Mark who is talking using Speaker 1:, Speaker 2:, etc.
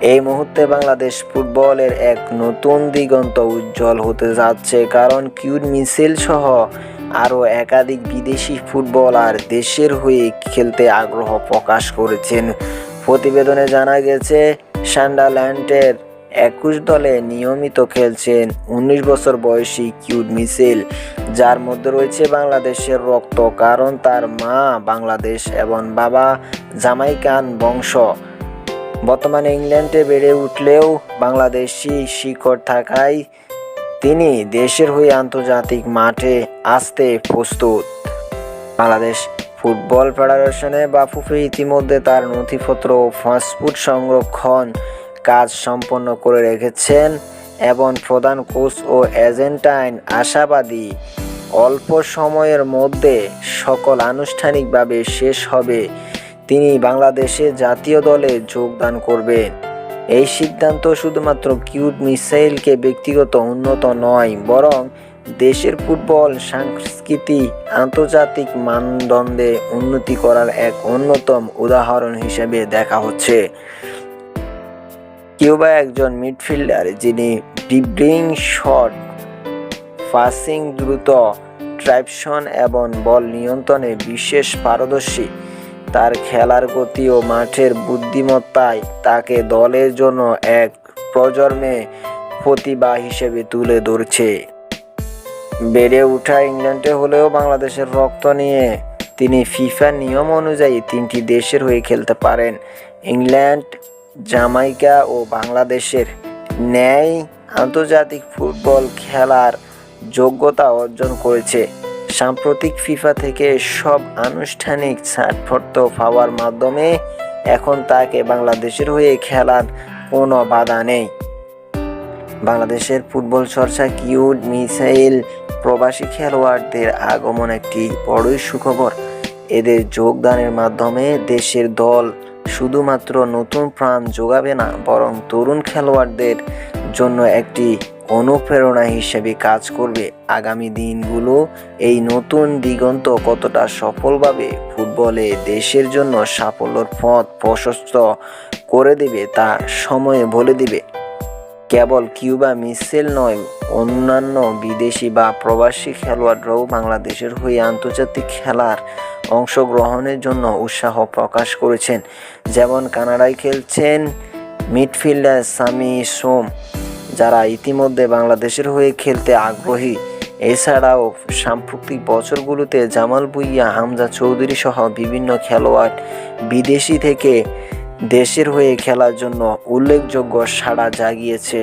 Speaker 1: এই মুহূর্তে বাংলাদেশ ফুটবলের এক নতুন দিগন্ত উজ্জ্বল হতে যাচ্ছে, কারণ কিউট মিছিল সহ আরও একাধিক বিদেশি ফুটবলার দেশের হয়ে খেলতে আগ্রহ প্রকাশ করেছেন। প্রতিবেদনে জানা গেছে, সান্ডারল্যান্ডের একুশ দলে নিয়মিত খেলছেন উনিশ বছর বয়সী কিউট মিছিল যার মধ্যে রয়েছে বাংলাদেশের রক্ত, কারণ তার মা বাংলাদেশ এবং বাবা জামাইকান বংশ। বর্তমানে ইংল্যান্ডে বেড়ে উঠলেও বাংলাদেশি শিকড় থাকায় তিনি দেশের হয়ে আন্তর্জাতিক মাঠে আসতে প্রস্তুত। বাংলাদেশ ফুটবল ফেডারেশনে বাফুফে ইতিমধ্যে তার নথিপত্র পাসপোর্ট সংরক্ষণ কাজ সম্পন্ন করে রেখেছেন এবং প্রধান কোচ ও এজেন্টাইন আশাবাদী অল্প সময়ের মধ্যে সকল আনুষ্ঠানিকভাবে শেষ হবে তিনি বাংলাদেশে জাতীয় দলে যোগদান করবেন। এই সিদ্ধান্ত শুধুমাত্র কিউট মিসাইলকে ব্যক্তিগত উন্নত নয়, বরং দেশের ফুটবল সংস্কৃতি আন্তর্জাতিক মানদণ্ডে উন্নতি করার এক অন্যতম উদাহরণ হিসেবে দেখা হচ্ছে। কিউবা একজন মিডফিল্ডার যিনি ড্রিবলিং শট, পাসিং দ্রুত ট্রাইপশন এবং বল নিয়ন্ত্রণে বিশেষ পারদর্শী। তার খেলার গতি ও মাঠের বুদ্ধিমত্তায় তাকে দলের জন্য এক প্রজন্মে প্রতিভা হিসেবে তুলে ধরছে। বেড়ে ওঠা ইংল্যান্ডে হলেও বাংলাদেশের রক্ত নিয়ে তিনি ফিফা নিয়ম অনুযায়ী তিনটি দেশের হয়ে খেলতে পারেন। ইংল্যান্ড জামাইকা ও বাংলাদেশের ন্যায় আন্তর্জাতিক ফুটবল খেলার যোগ্যতা অর্জন করেছে। সাম্প্রতিক ফিফা থেকে সব আনুষ্ঠানিক ছাড়পত্র পাওয়ার মাধ্যমে এখন তাকে বাংলাদেশের হয়ে খেলার কোনো বাধা নেই। বাংলাদেশের ফুটবল চর্চা কিউট মিসাইল প্রবাসী খেলোয়াড়দের আগমন একটি বড়ই সুখবর। এদের যোগদানের মাধ্যমে দেশের দল শুধুমাত্র নতুন প্রাণ যোগাবে না, বরং তরুণ খেলোয়াড়দের জন্য একটি অনুপ্রেরণা হিসেবে কাজ করবে। আগামী দিনগুলো এই নতুন দিগন্ত কতটা সফলভাবে ফুটবলে দেশের জন্য সাফল্যর পথ প্রশস্ত করে দেবে তা সময়ে বলে দিবে। কেবল কিউবা মিসেল নয়, অন্যান্য বিদেশি বা প্রবাসী খেলোয়াড়রাও বাংলাদেশের হয়ে আন্তর্জাতিক খেলার অংশগ্রহণের জন্য উৎসাহ প্রকাশ করেছেন। যেমন কানাডায় খেলছেন মিডফিল্ডার সামি সোম। যারা ইতিমধ্যে বাংলাদেশের হয়ে খেলতে আগ্রহী। এছাড়াও সাম্প্রতিক বছরগুলোতে জামাল বুইয়া হামজা চৌধুরী সহ বিভিন্ন খেলোয়াড় বিদেশি থেকে দেশের হয়ে খেলার জন্য উল্লেখযোগ্য সাড়া জাগিয়েছে।